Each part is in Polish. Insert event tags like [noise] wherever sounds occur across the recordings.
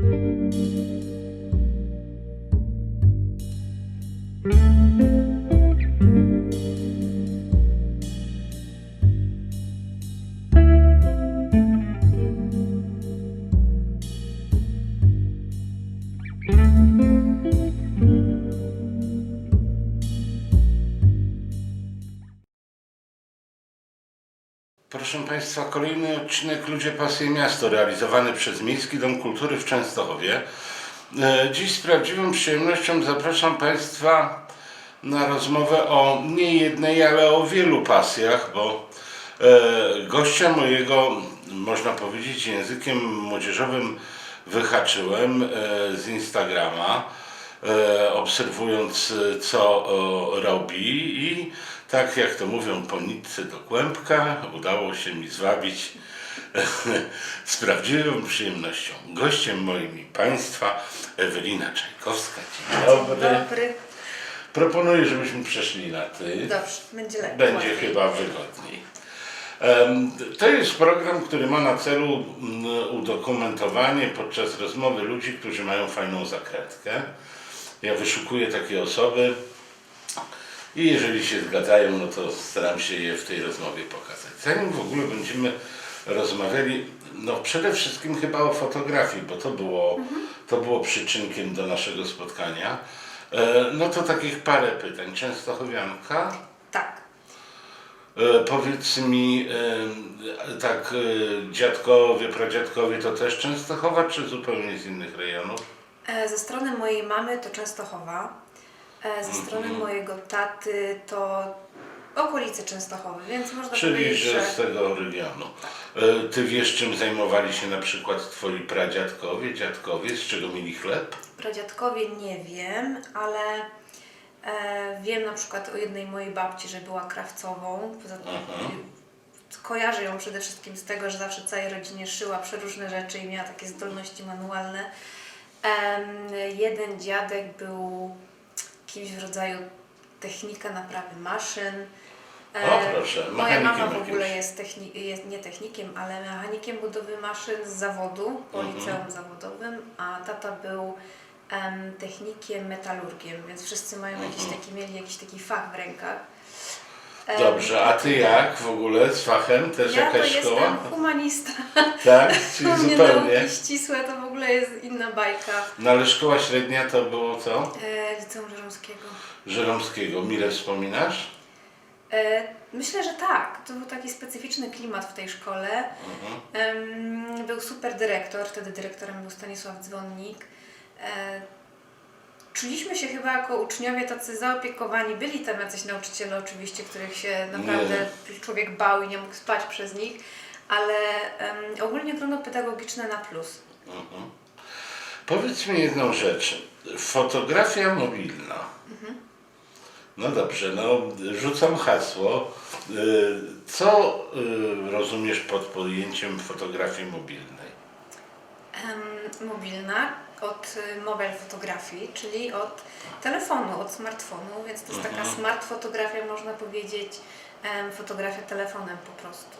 Música Proszę Państwa, kolejny odcinek Ludzie Pasje Miasto, realizowany przez Miejski Dom Kultury w Częstochowie. E, Dziś z prawdziwą przyjemnością zapraszam Państwa na rozmowę o nie jednej, ale o wielu pasjach, bo e, gościa mojego, można powiedzieć językiem młodzieżowym, wyhaczyłem e, z Instagrama, obserwując co robi i tak jak to mówią po nitce do kłębka, udało się mi zwabić [laughs] z prawdziwą przyjemnością. Gościem moim i Państwa Ewelina Czajkowska. Dzień dobry. Dobry. Proponuję, żebyśmy przeszli na ty. Dobrze, będzie lepiej. Będzie łatwiej. chyba wygodniej. To jest program, który ma na celu mm, udokumentowanie podczas rozmowy ludzi, którzy mają fajną zakrętkę. Ja wyszukuję takie osoby i jeżeli się zgadzają, no to staram się je w tej rozmowie pokazać. Zanim w ogóle będziemy rozmawiali, no przede wszystkim chyba o fotografii, bo to było, to było przyczynkiem do naszego spotkania. E, No to takich parę pytań. Częstochowianka? Tak. E, powiedz mi, e, tak, e, dziadkowie, pradziadkowie to też Częstochowa, czy zupełnie z innych rejonów? E, Ze strony mojej mamy to Częstochowa. E, Ze strony Mhm. mojego taty to okolice Częstochowy, więc można Czyli, powiedzieć, że że z tego regionu. E, Ty wiesz, czym zajmowali się na przykład twoi pradziadkowie, dziadkowie, z czego mieli chleb? pradziadkowie nie wiem, ale e, wiem na przykład o jednej mojej babci, że była krawcową. Poza tym kojarzę ją przede wszystkim z tego, że zawsze całej rodzinie szyła przeróżne rzeczy i miała takie zdolności manualne. Em, jeden dziadek był kimś w rodzaju technika naprawy maszyn. O, proszę, moja mama w ogóle jakimś. jest, techni- jest nie technikiem, ale mechanikiem budowy maszyn z zawodu, po Mhm. liceum zawodowym, a tata był em, technikiem, metalurgiem, więc wszyscy mają jakiś Mhm. taki, mieli jakiś taki fach w rękach. Dobrze, a ty jak w ogóle z fachem? Też ja to jakaś szkoła? jestem humanista. Tak, czyli [laughs] U mnie zupełnie. nauki ścisłe to w ogóle jest inna bajka. No ale szkoła średnia to było co? E, Liceum Żeromskiego. Żeromskiego. Mile wspominasz? E, myślę, że tak. To był taki specyficzny klimat w tej szkole. Mhm. Em, był super dyrektor, wtedy dyrektorem był Stanisław Dzwonnik. E, czuliśmy się chyba jako uczniowie tacy zaopiekowani. Byli tam jacyś nauczyciele oczywiście, których się naprawdę człowiek bał i nie mógł spać przez nich, ale em, ogólnie grono pedagogiczne na plus. Mhm. Powiedz mi jedną rzecz. Fotografia mobilna. No dobrze, no rzucam hasło. Y, Co y, rozumiesz pod pojęciem fotografii mobilnej? Em, mobilna od y, mobile fotografii, czyli od telefonu, od smartfonu, więc to jest taka Mhm. smart fotografia, można powiedzieć, em, fotografia telefonem po prostu.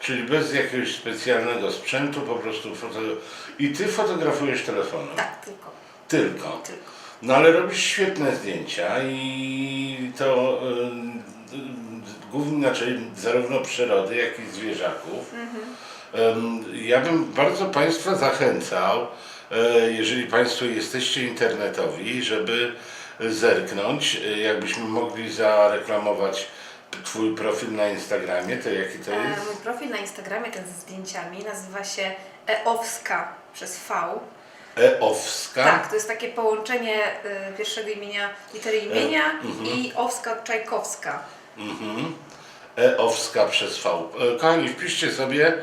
Czyli bez jakiegoś specjalnego sprzętu, po prostu foto... I ty fotografujesz telefonem? Tak, tylko, Tylko. tylko. No ale robisz świetne zdjęcia i to y, y, głównie znaczy zarówno przyrody, jak i zwierzaków. Ym, Ja bym bardzo Państwa zachęcał, jeżeli Państwo jesteście internetowi, żeby zerknąć, e, jakbyśmy mogli zareklamować Twój profil na Instagramie, to jaki to E, jest? mój profil na Instagramie, ten ze zdjęciami, nazywa się eowska przez V. Eowska? Tak, to jest takie połączenie y, pierwszego imienia, litery imienia mhm. i Owska od Czajkowska. Mhm. Eowska przez V. E, Kochani, wpiszcie sobie,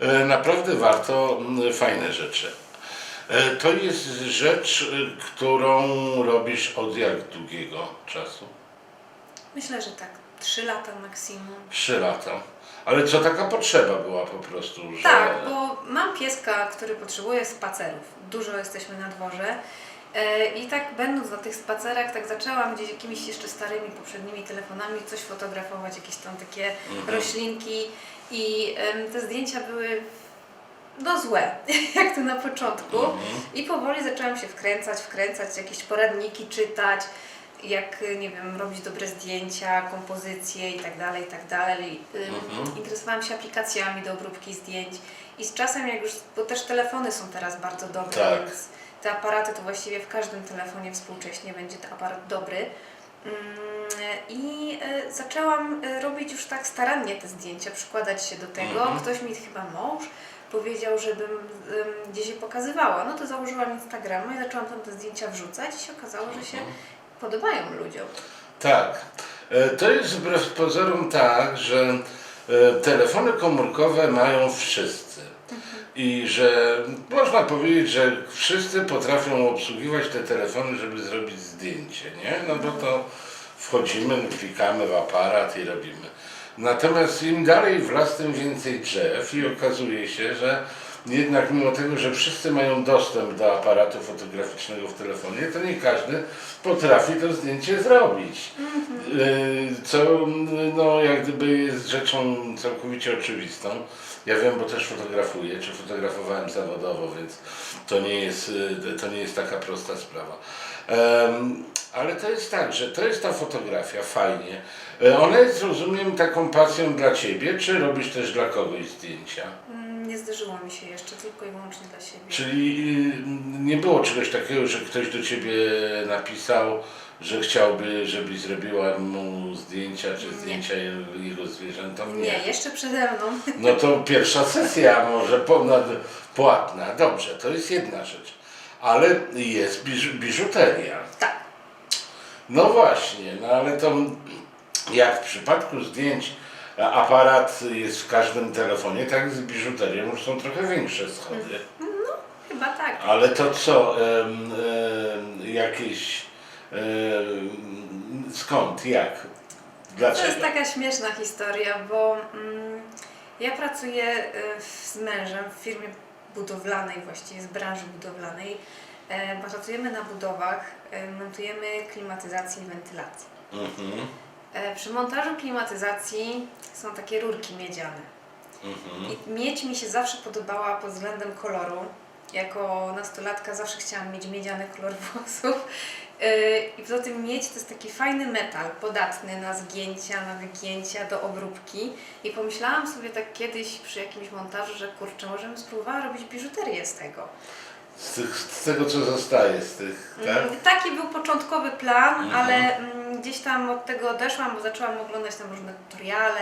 e, naprawdę warto fajne rzeczy. E, To jest rzecz, e, którą robisz od jak długiego czasu? Myślę, że tak, trzy lata maksimum. Trzy lata. Ale co taka potrzeba była po prostu, że... Tak, bo mam pieska, który potrzebuje spacerów. Dużo jesteśmy na dworze. E, I tak będąc na tych spacerach, tak zaczęłam gdzieś jakimiś jeszcze starymi poprzednimi telefonami coś fotografować, jakieś tam takie Mhm. roślinki i te zdjęcia były no złe, [laughs] jak to na początku. Mhm. I powoli zaczęłam się wkręcać, wkręcać, jakieś poradniki czytać, jak, nie wiem, robić dobre zdjęcia, kompozycje i tak dalej, i tak dalej. Mhm. Interesowałam się aplikacjami do obróbki zdjęć i z czasem, jak już, bo też telefony są teraz bardzo dobre, Tak. więc te aparaty to właściwie w każdym telefonie współcześnie będzie ten aparat dobry. I y, zaczęłam y, robić już tak starannie te zdjęcia, przykładać się do tego. Mhm. Ktoś mi chyba mąż powiedział, żebym ym, gdzieś je pokazywała. No to założyłam Instagrama i zaczęłam tam te zdjęcia wrzucać i się okazało, że się Mhm. podobają ludziom. Tak. E, To jest wbrew pozorom tak, że e, telefony komórkowe mają wszyscy. I że można powiedzieć, że wszyscy potrafią obsługiwać te telefony, żeby zrobić zdjęcie, nie? No bo to wchodzimy, klikamy w aparat i robimy. Natomiast im dalej w las, tym więcej drzew i okazuje się, że jednak mimo tego, że wszyscy mają dostęp do aparatu fotograficznego w telefonie, to nie każdy potrafi to zdjęcie zrobić. Y, Co no, jak gdyby jest rzeczą całkowicie oczywistą. Ja wiem, bo też fotografuję, czy fotografowałem zawodowo, więc to nie jest, y, to nie jest taka prosta sprawa. Ale to jest tak, że to jest ta fotografia, fajnie. E, Ona jest, rozumiem, taką pasją dla Ciebie, czy robisz też dla kogoś zdjęcia? Mm, Nie zdarzyło mi się jeszcze, tylko i wyłącznie dla siebie. Czyli y, nie było czegoś takiego, że ktoś do Ciebie napisał, że chciałby, żebyś zrobiła mu zdjęcia, czy zdjęcia jego- jego zwierzętom? Nie, jeszcze przede mną. [laughs] No to pierwsza sesja może ponad płatna. Dobrze, to jest jedna rzecz. Ale jest biż, biżuteria. Tak. No właśnie, no ale to jak w przypadku zdjęć a, aparat jest w każdym telefonie, tak z biżuterią już są trochę większe schody. Chyba tak. Ale to co, em, em, jakieś, em, skąd, jak, To dlaczego? jest taka śmieszna historia, bo mm, ja pracuję y, w- z mężem w firmie budowlanej, właściwie z branży budowlanej. E, pracujemy na budowach, e, montujemy klimatyzację i wentylację. Mhm, E, przy montażu klimatyzacji są takie rurki miedziane. mhm. I miedź mi się zawsze podobała pod względem koloru. Jako nastolatka zawsze chciałam mieć miedziany kolor [laughs] włosów. Yy, I poza tym miedź to jest taki fajny metal, podatny na zgięcia, na wygięcia, do obróbki. I pomyślałam sobie tak kiedyś przy jakimś montażu, że kurczę, możemy spróbować robić biżuterię z tego. Z, tych, z tego co zostaje, z tych, tak? Mm, Taki był początkowy plan, Mhm. ale mm, gdzieś tam od tego odeszłam, bo zaczęłam oglądać tam różne tutoriale,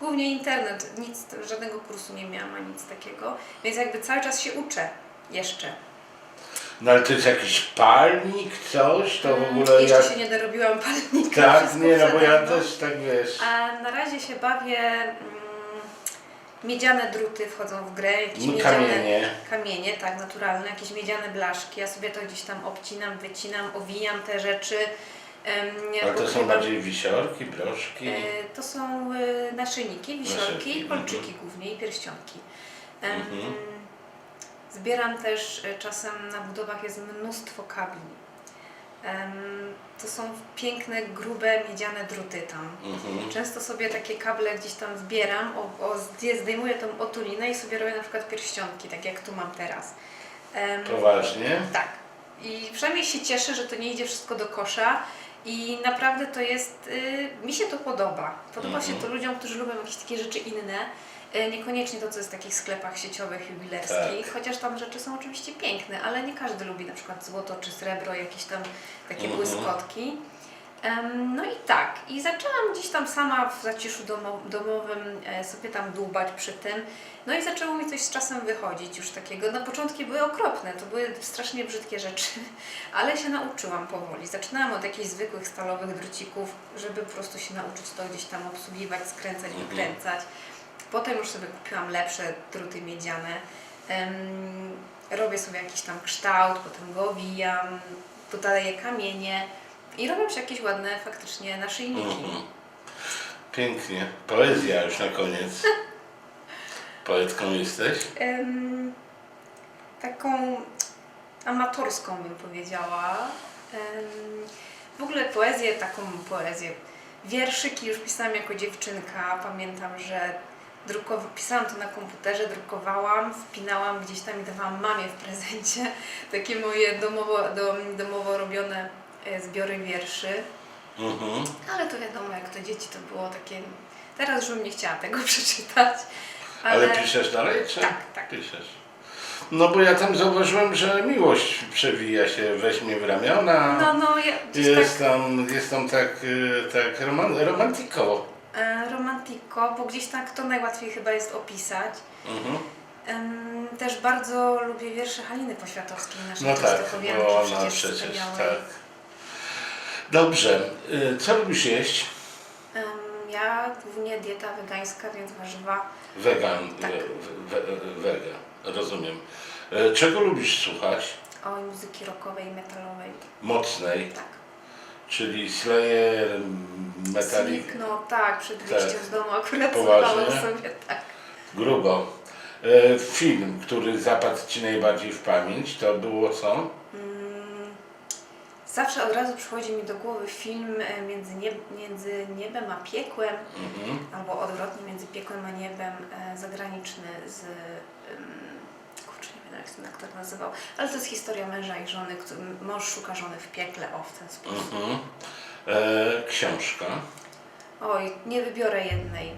głównie internet, nic, żadnego kursu nie miałam, ani nic takiego, więc jakby cały czas się uczę jeszcze. No ale to jest jakiś palnik, coś, to w Mm, ogóle jeszcze jak... się nie dorobiłam palnika. Tak, wszystko nie, no bo ja mną. też tak wiesz... A na razie się bawię, mm, miedziane druty wchodzą w grę, jakieś No, miedziane kamienie. kamienie, tak, naturalne, jakieś miedziane blaszki, ja sobie to gdzieś tam obcinam, wycinam, owijam te rzeczy. Ale to są bardziej wisiorki, broszki. E, To są e, naszyjniki, wisiorki, Naszyjniki, kolczyki głównie i pierścionki. Mhm. Zbieram też e, czasem na budowach jest mnóstwo kabli. To są piękne, grube, miedziane druty tam. Mhm. Często sobie takie kable gdzieś tam zbieram, o, o, zdejmuję tą otulinę i sobie robię na przykład pierścionki, tak jak tu mam teraz. Poważnie? tak. I przynajmniej się cieszę, że to nie idzie wszystko do kosza. I naprawdę to jest, y, mi się to podoba. Podoba się Mhm. to ludziom, którzy lubią jakieś takie rzeczy inne. Y, niekoniecznie to, co jest w takich sklepach sieciowych, jubilerskich. Tak. Chociaż tam rzeczy są oczywiście piękne, ale nie każdy lubi na przykład złoto czy srebro, jakieś tam takie Mhm. błyskotki. No i tak, i zaczęłam gdzieś tam sama w zaciszu domo, domowym e, sobie tam dłubać przy tym. No i zaczęło mi coś z czasem wychodzić już takiego. Na początki były okropne, to były strasznie brzydkie rzeczy, [laughs] ale się nauczyłam powoli. Zaczynałam od jakichś zwykłych stalowych drucików, żeby po prostu się nauczyć to gdzieś tam obsługiwać, skręcać, Mhm. wykręcać. Potem już sobie kupiłam lepsze druty miedziane. Robię sobie jakiś tam kształt, potem go owijam, dodaję kamienie i robią się jakieś ładne faktycznie naszyjniki. Mhm. Pięknie. Poezja już na koniec. [laughs] Poetką jesteś? Taką amatorską bym powiedziała. W ogóle poezję, taką poezję. Wierszyki już pisałam jako dziewczynka. Pamiętam, że drukowa- pisałam to na komputerze, drukowałam, wpinałam gdzieś tam i dawałam mamie w prezencie. [laughs] Takie moje domowo, dom, domowo robione zbiory wierszy. Mhm. Ale to wiadomo, jak to dzieci to było takie... Teraz już bym nie chciała tego [laughs] przeczytać. Ale piszesz dalej, czy? Tak, tak. Piszesz. No bo ja tam zauważyłem, że miłość przewija się, weźmie w ramiona. No, no, ja gdzieś jest, tak tam, jest tam tak, y, tak roman, romantiko. e, romantyko, bo gdzieś tak to najłatwiej chyba jest opisać. Mhm. Em, Też bardzo lubię wiersze Haliny Poświatowskiej, naszej No tak, bo ona przecież tak. Dobrze, y, co lubisz jeść? Ja głównie dieta wegańska, więc warzywa. Wegan, Tak. we, we, wega, rozumiem. Y, Czego lubisz słuchać? Oj, muzyki rockowej i metalowej. Mocnej, Tak. czyli Slayer, Metallic, Slick, no tak, przed wyjściem z domu akurat Poważnie? słuchałam sobie, tak. grubo. Y, Film, który zapadł Ci najbardziej w pamięć, to było co? Zawsze od razu przychodzi mi do głowy film e, między, nieb między niebem a piekłem, Mhm. albo odwrotnie między piekłem a niebem, e, zagraniczny z. Um, kurczę, nie wiem jak ten aktor nazywał, ale to jest historia męża i żony, który, mąż szuka żony w piekle, o w ten sposób. Mhm. E, książka. Oj, nie wybiorę jednej.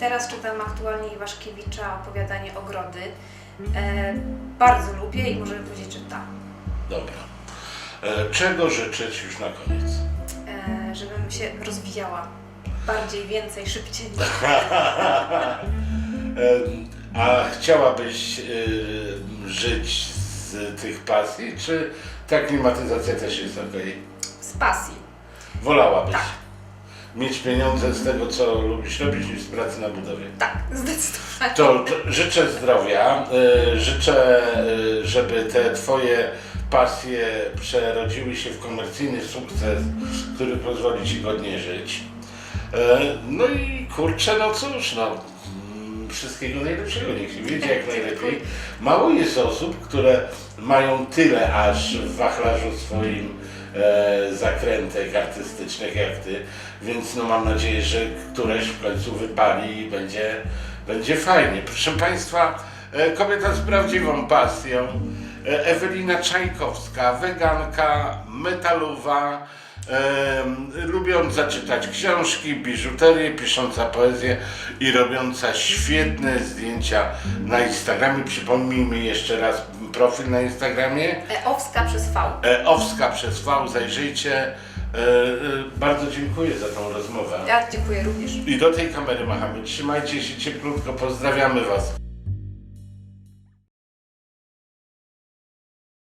Teraz czytam aktualnie Iwaszkiewicza opowiadanie Ogrody. E, bardzo lubię i możemy powiedzieć, że tak. Dobra. E, czego życzyć już na koniec? E, żebym się rozwijała bardziej, więcej, szybciej. [laughs] E, a chciałabyś e, żyć z tych pasji, czy ta klimatyzacja też jest ok? Z pasji. Wolałabyś Tak. mieć pieniądze z tego, co lubisz robić, niż z pracy na budowie? Tak, zdecydowanie. To, to życzę zdrowia, e, życzę, e, żeby te Twoje pasje przerodziły się w komercyjny sukces, który pozwoli Ci godnie żyć. E, No i kurczę, no cóż, no mm, wszystkiego najlepszego, niech się wiedzie jak [laughs] najlepiej. Mało jest osób, które mają tyle aż w wachlarzu swoim e, zakrętek artystycznych jak Ty, więc no mam nadzieję, że któreś w końcu wypali i będzie, będzie fajnie. Proszę Państwa, e, kobieta z prawdziwą pasją, Ewelina Czajkowska, weganka, metalowa, em, lubiąca czytać książki, biżuterię, pisząca poezję i robiąca świetne zdjęcia na Instagramie. Przypomnijmy jeszcze raz profil na Instagramie. E, Owska przez V. E, Owska przez V, zajrzyjcie. E, e, bardzo dziękuję za tą rozmowę. Ja dziękuję również. I do tej kamery machamy. Trzymajcie się cieplutko, pozdrawiamy Was.